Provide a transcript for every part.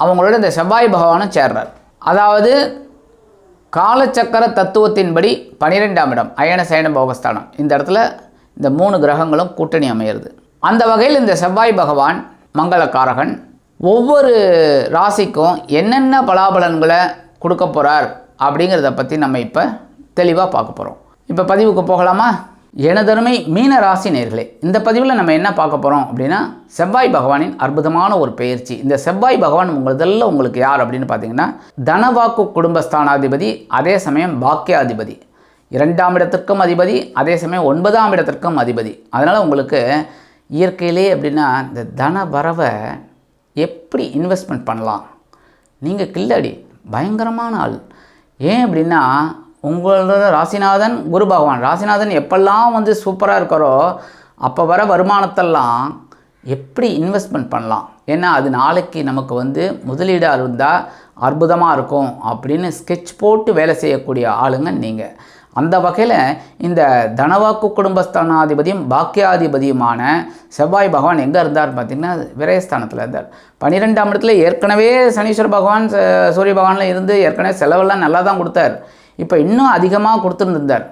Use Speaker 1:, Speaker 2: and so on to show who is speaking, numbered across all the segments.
Speaker 1: அவங்களோட இந்த செவ்வாய் பகவானும் சேர்றார். அதாவது காலச்சக்கர தத்துவத்தின்படி பனிரெண்டாம் இடம் அயன சயன போகஸ்தானம். இந்த இடத்துல இந்த மூணு கிரகங்களும் கூட்டணி அமையிறது. அந்த வகையில் இந்த செவ்வாய் பகவான் மங்களக்காரகன் ஒவ்வொரு ராசிக்கும் என்னென்ன பலாபலன்களை கொடுக்க போகிறார் அப்படிங்கிறத பற்றி நம்ம இப்போ தெளிவாக பார்க்க போகிறோம் இப்போ பதிவுக்கு போகலாமா? எனதருமை மீன ராசி நேர்களே இந்த பதிவில் நம்ம என்ன பார்க்க போகிறோம் அப்படின்னா செவ்வாய் பகவானின் அற்புதமான ஒரு பயிற்சி இந்த செவ்வாய் பகவான் உங்களதெல்லாம் உங்களுக்கு யார் அப்படின்னு பார்த்தீங்கன்னா தனவாக்கு குடும்பஸ்தானாதிபதி அதே சமயம் பாக்கியாதிபதி. இரண்டாம் இடத்திற்கும் அதிபதி அதே சமயம் ஒன்பதாம் இடத்திற்கும் அதிபதி. அதனால் உங்களுக்கு இயற்கையிலே அப்படின்னா இந்த தன வரவை எப்படி இன்வெஸ்ட்மெண்ட் பண்ணலாம்? நீங்கள் கில்லாடி பயங்கரமான ஆள். ஏன் அப்படின்னா உங்களோட ராசிநாதன் குரு பகவான். ராசிநாதன் எப்பெல்லாம் வந்து சூப்பராக இருக்காரோ அப்போ வர வருமானத்தெல்லாம் எப்படி இன்வெஸ்ட்மெண்ட் பண்ணலாம்? ஏன்னா அது நாளைக்கு நமக்கு வந்து முதலீடாக இருந்தால் அற்புதமாக இருக்கும் அப்படின்னு ஸ்கெட்ச் போட்டு வேலை செய்யக்கூடிய ஆளுங்க நீங்கள் அந்த வகையில் இந்த தனவாக்கு குடும்பஸ்தானாதிபதியும் பாக்கியாதிபதியுமான செவ்வாய் பகவான் எங்கே இருந்தார் பார்த்திங்கன்னா விரயஸ்தானத்தில் இருந்தார். பன்னிரெண்டாம் இடத்துல ஏற்கனவே சனீஸ்வர பகவான் ச- சூரிய பகவானில் இருந்து ஏற்கனவே செலவெல்லாம் நல்லா தான் கொடுத்தார். இப்போ இன்னும் அதிகமாக கொடுத்துருந்துருந்தார்.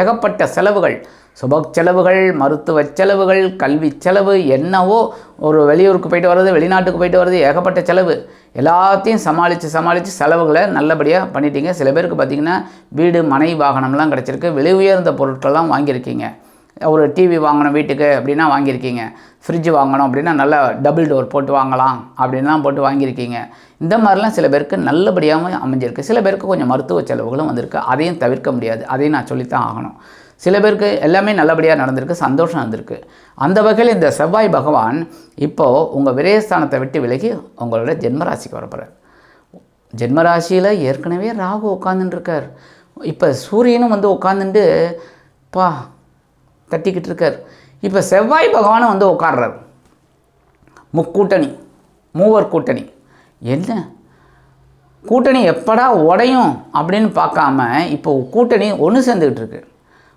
Speaker 1: ஏகப்பட்ட செலவுகள். சுப செலவுகள் மருத்துவ செலவுகள் கல்வி செலவு என்னவோ ஒரு வெளியூருக்கு போயிட்டு வர்றது வெளிநாட்டுக்கு போயிட்டு வர்றது ஏகப்பட்ட செலவு. எல்லாத்தையும் சமாளித்து சமாளித்து செலவுகளை நல்லபடியாக பண்ணிட்டீங்க. சில பேருக்கு பார்த்தீங்கன்னா வீடு மனை வாகனம்லாம் கிடச்சிருக்கு. விலை உயர்ந்த பொருட்கள்லாம் வாங்கியிருக்கீங்க. ஒரு டிவி வாங்கணும் வீட்டுக்கு அப்படின்னா வாங்கியிருக்கீங்க. ஃப்ரிட்ஜ் வாங்கணும் அப்படின்னா நல்லா டபுள் டோர் போட்டு வாங்கலாம் அப்படின்லாம் போட்டு வாங்கியிருக்கீங்க. இந்த மாதிரிலாம் சில பேருக்கு நல்லபடியாகவும் அமைஞ்சிருக்கு. சில பேருக்கு கொஞ்சம் மருத்துவ செலவுகளும் வந்திருக்கு. அதையும் தவிர்க்க முடியாது. அதையும் நான் சொல்லித்தான் ஆகணும். சில பேருக்கு எல்லாமே நல்லபடியாக நடந்திருக்கு. சந்தோஷம் வந்திருக்கு. அந்த வகையில் இந்த செவ்வாய் பகவான் இப்போது உங்கள் விரயஸ்தானத்தை விட்டு விலகி உங்களோட ஜென்மராசிக்கு வரப்போகிறார் ஜென்மராசியில் ஏற்கனவே ராகு உட்காந்துட்டுருக்கார் இப்போ சூரியனும் வந்து உட்காந்துட்டு பா தட்டிக்கிட்டு இருக்கார் இப்போ செவ்வாய் பகவானும் வந்து உட்காடுறார் முக்கூட்டணி மூவர் கூட்டணி. என்ன? கூட்டணி எப்படா உடையும் அப்படின்னு பார்க்காம இப்போ கூட்டணி ஒன்று சேர்ந்துக்கிட்டு இருக்கு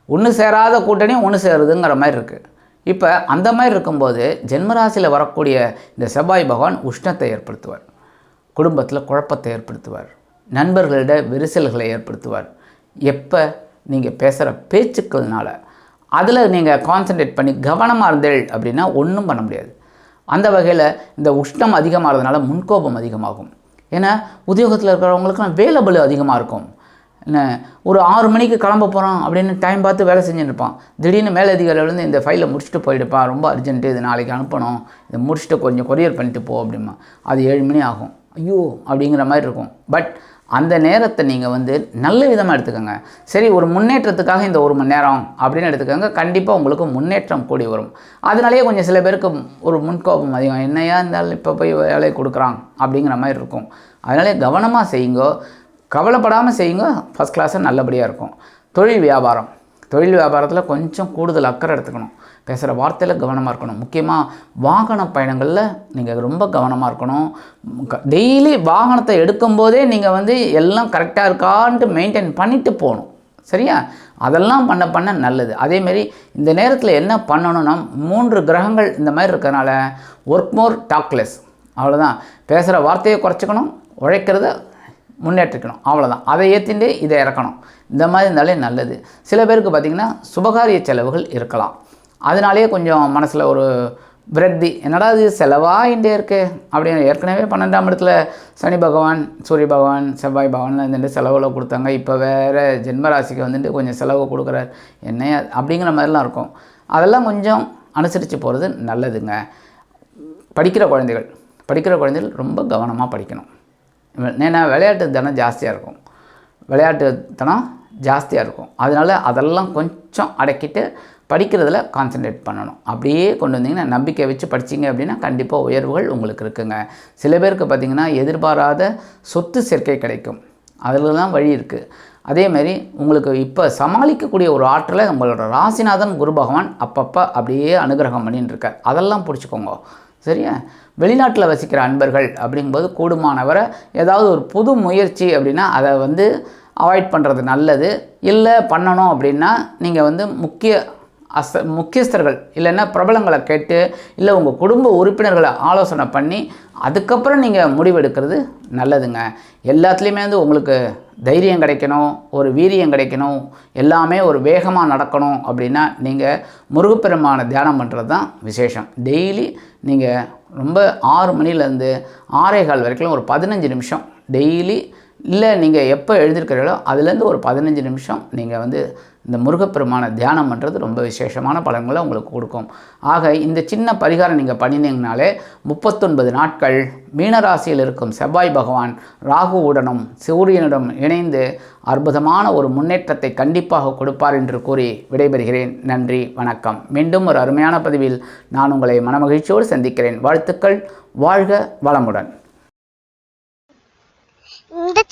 Speaker 1: ஒன்று சேராத கூட்டணி ஒன்று சேருதுங்கிற மாதிரி இருக்குது இப்போ அந்த மாதிரி இருக்கும்போது ஜென்மராசியில் வரக்கூடிய இந்த செவ்வாய் பகவான் உஷ்ணத்தை ஏற்படுத்துவார். குடும்பத்தில் குழப்பத்தை ஏற்படுத்துவார். நண்பர்களிட விரிசல்களை ஏற்படுத்துவார். எப்போ? நீங்கள் பேசுகிற பேச்சுக்கள்னால. அதில் நீங்கள் கான்சென்ட்ரேட் பண்ணி கவனமாக இருந்தேள் அப்படின்னா ஒன்றும் பண்ண முடியாது. அந்த வகையில் இந்த உஷ்ணம் அதிகமாகிறதுனால முன்கோபம் அதிகமாகும். ஏன்னா உத்தியோகத்தில் இருக்கிறவங்களுக்குலாம் வேலை பலு அதிகமாக இருக்கும். என்ன ஒரு ஆறு மணிக்கு கிளம்ப போகிறோம் அப்படின்னு டைம் பார்த்து வேலை செஞ்சுருப்பான் இருப்பான். திடீர்னு மேலதிகாரிகள் வந்து இந்த ஃபைலை முடிச்சுட்டு போயிடுப்பா ரொம்ப அர்ஜென்ட்டு இது நாளைக்கு அனுப்பணும் இதை முடிச்சுட்டு கொஞ்சம் கொரியர் பண்ணிட்டு போ அப்படிமா அது ஏழு மணி ஆகும். ஐயோ அப்படிங்கிற மாதிரி இருக்கும். பட் அந்த நேரத்தை நீங்கள் வந்து நல்ல விதமாக எடுத்துக்கோங்க. சரி ஒரு முன்னேற்றத்துக்காக இந்த ஒரு மணி நேரம் அப்படின்னு எடுத்துக்கோங்க. கண்டிப்பாக உங்களுக்கு முன்னேற்றம் கூடி வரும். அதனாலேயே கொஞ்சம் சில பேருக்கு ஒரு முன்கோபம் அதிகம். என்னையா இருந்தாலும் இப்போ போய் வேலை கொடுக்குறான் அப்படிங்கிற மாதிரி இருக்கும். அதனாலே கவனமாக செய்யுங்க. கவலைப்படாமல் செய்யுங்க. ஃபஸ்ட் கிளாஸாக நல்லபடியாக இருக்கும். தொழில் வியாபாரம். தொழில் வியாபாரத்தில் கொஞ்சம் கூடுதல் அக்கறை எடுத்துக்கணும். பேசுகிற வார்த்தையில் கவனமாக இருக்கணும். முக்கியமாக வாகன பயணங்களில் நீங்கள் ரொம்ப கவனமாக இருக்கணும். டெய்லி வாகனத்தை எடுக்கும்போதே நீங்கள் வந்து எல்லாம் கரெக்டாக இருக்கான்ட்டு மெயின்டைன் பண்ணிவிட்டு போகணும். சரியா? அதெல்லாம் பண்ண பண்ண நல்லது. அதேமாரி இந்த நேரத்தில் என்ன பண்ணணும்னா மூன்று கிரகங்கள் இந்த மாதிரி இருக்கிறனால ஒர்க் மோர் டாக்லெஸ் அவ்வளோதான் பேசுகிற வார்த்தையை குறைச்சிக்கணும் உழைக்கிறத முன்னேற்றிக்கணும். அவ்வளோதான் அதை ஏற்றிட்டு இதை இறக்கணும். இந்த மாதிரி இருந்தாலே நல்லது. சில பேருக்கு பார்த்திங்கன்னா சுபகாரிய செலவுகள் இருக்கலாம். அதனாலேயே கொஞ்சம் மனசில் ஒரு விரக்தி. என்னடா இது செலவாகிட்டே இருக்கு அப்படின்னு ஏற்கனவே பன்னெண்டாம் இடத்துல சனி பகவான் சூரிய பகவான் செவ்வாய் பகவான்லாம் இருந்துட்டு செலவில் கொடுத்தாங்க. இப்போ வேறு ஜென்மராசிக்கு வந்துட்டு கொஞ்சம் செலவு கொடுக்குறார். என்ன அப்படிங்கிற மாதிரிலாம் இருக்கும். அதெல்லாம் கொஞ்சம் அனுசரித்து போகிறது நல்லதுங்க. படிக்கிற குழந்தைகள் படிக்கிற குழந்தைகள் ரொம்ப கவனமாக படிக்கணும். ஏன்னா விளையாட்டு தனம் ஜாஸ்தியாக இருக்கும். விளையாட்டு தனம் ஜாஸ்தியாக இருக்கும் அதனால் அதெல்லாம் கொஞ்சம் அடக்கிட்டு படிக்கிறதுல கான்சென்ட்ரேட் பண்ணணும். அப்படியே கொண்டு வந்தீங்கன்னா நம்பிக்கை வச்சு படிச்சீங்க அப்படின்னா கண்டிப்பாக உயர்வுகள் உங்களுக்கு இருக்குங்க. சில பேருக்கு பார்த்திங்கன்னா எதிர்பாராத சொத்து சேர்க்கை கிடைக்கும். அதில் தான் வழி இருக்குது அதேமாரி உங்களுக்கு இப்போ சமாளிக்கக்கூடிய ஒரு ஆற்றலை உங்களோட ராசிநாதன் குரு பகவான் அப்பப்போ அப்படியே அனுகிரகம் பண்ணின்னு இருக்கார். அதெல்லாம் பிடிச்சிக்கோங்க. சரியா? வெளிநாட்டில் வசிக்கிற அன்பர்கள் அப்படிங்கும்போது கூடுமானவரை ஏதாவது ஒரு புது முயற்சி அப்படின்னா அதை வந்து அவாய்ட் பண்ணுறது நல்லது. இல்லை பண்ணணும் அப்படின்னா நீங்கள் வந்து முக்கிய அச முக்கியஸ்தர்கள் இல்லைன்னா பிரபலங்களை கேட்டு இல்லை உங்கள் குடும்ப உறுப்பினர்களை ஆலோசனை பண்ணி அதுக்கப்புறம் நீங்கள் முடிவெடுக்கிறது நல்லதுங்க. எல்லாத்துலேயுமே வந்து உங்களுக்கு தைரியம் கிடைக்கணும் ஒரு வீரியம் கிடைக்கணும் எல்லாமே ஒரு வேகமாக நடக்கணும் அப்படின்னா நீங்கள் முருகப்பெருமான தியானம் பண்ணுறது தான் விசேஷம். டெய்லி நீங்கள் ரொம்ப ஆறு மணிலேருந்து ஆறே கால் வரைக்கும் ஒரு பதினஞ்சு நிமிஷம் டெய்லி இல்லை நீங்கள் எப்போ எழுதியிருக்கிறீங்களோ அதுலேருந்து ஒரு பதினஞ்சு நிமிஷம் நீங்கள் வந்து இந்த முருகப்பெருமான தியானம் பண்ணுறது ரொம்ப விசேஷமான பலன்களை உங்களுக்கு கொடுக்கும். ஆக இந்த சின்ன பரிகாரம் நீங்கள் பண்ணினீங்கனாலே முப்பத்தொன்பது நாட்கள் மீனராசியில் இருக்கும் செவ்வாய் பகவான் ராகுவுடனும் சூரியனுடன் இணைந்து அற்புதமான ஒரு முன்னேற்றத்தை கண்டிப்பாக கொடுப்பார் என்று கூறி விடைபெறுகிறேன். நன்றி வணக்கம். மீண்டும் ஒரு அருமையான பதிவில் நான் உங்களை மனமகிழ்ச்சியோடு சந்திக்கிறேன். வாழ்த்துக்கள் வாழ்க வளமுடன்.